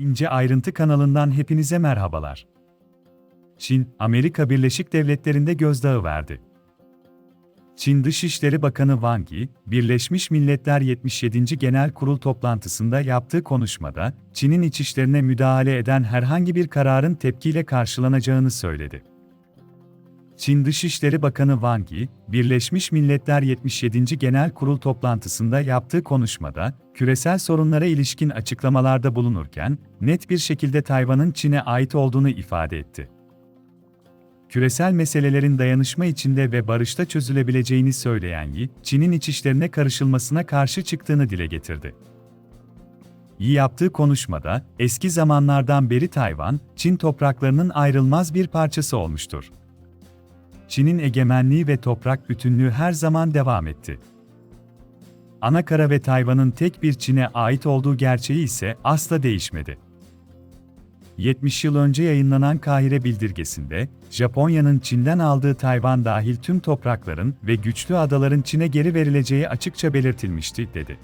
İnce Ayrıntı kanalından hepinize merhabalar. Çin, Amerika Birleşik Devletleri'nde gözdağı verdi. Çin Dışişleri Bakanı Wang Yi, Birleşmiş Milletler 77. Genel Kurul toplantısında yaptığı konuşmada, Çin'in iç işlerine müdahale eden herhangi bir kararın tepkiyle karşılanacağını söyledi. Çin Dışişleri Bakanı Wang Yi, Birleşmiş Milletler 77. Genel Kurul toplantısında yaptığı konuşmada, küresel sorunlara ilişkin açıklamalarda bulunurken, net bir şekilde Tayvan'ın Çin'e ait olduğunu ifade etti. Küresel meselelerin dayanışma içinde ve barışta çözülebileceğini söyleyen Yi, Çin'in iç işlerine karışılmasına karşı çıktığını dile getirdi. Yi yaptığı konuşmada, eski zamanlardan beri Tayvan, Çin topraklarının ayrılmaz bir parçası olmuştur. Çin'in egemenliği ve toprak bütünlüğü her zaman devam etti. Anakara ve Tayvan'ın tek bir Çin'e ait olduğu gerçeği ise asla değişmedi. 70 yıl önce yayınlanan Kahire bildirgesinde, Japonya'nın Çin'den aldığı Tayvan dahil tüm toprakların ve güçlü adaların Çin'e geri verileceği açıkça belirtilmişti, dedi.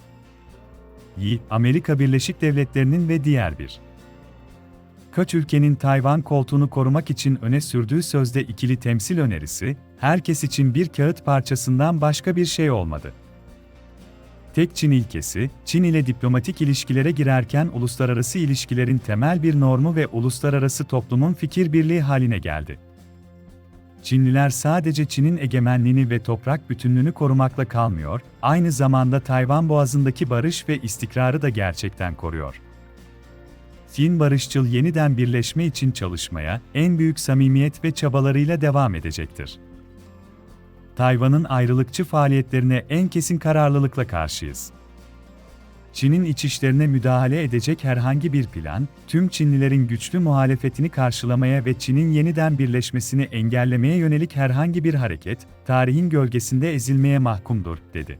Yi, Amerika Birleşik Devletleri'nin ve diğer bir kaç ülkenin Tayvan koltuğunu korumak için öne sürdüğü sözde ikili temsil önerisi, herkes için bir kağıt parçasından başka bir şey olmadı. Tek Çin ilkesi, Çin ile diplomatik ilişkilere girerken uluslararası ilişkilerin temel bir normu ve uluslararası toplumun fikir birliği haline geldi. Çinliler sadece Çin'in egemenliğini ve toprak bütünlüğünü korumakla kalmıyor, aynı zamanda Tayvan Boğazı'ndaki barış ve istikrarı da gerçekten koruyor. Çin barışçıl yeniden birleşme için çalışmaya en büyük samimiyet ve çabalarıyla devam edecektir. Tayvan'ın ayrılıkçı faaliyetlerine en kesin kararlılıkla karşıyız. Çin'in iç işlerine müdahale edecek herhangi bir plan, tüm Çinlilerin güçlü muhalefetini karşılamaya ve Çin'in yeniden birleşmesini engellemeye yönelik herhangi bir hareket, tarihin gölgesinde ezilmeye mahkumdur, dedi.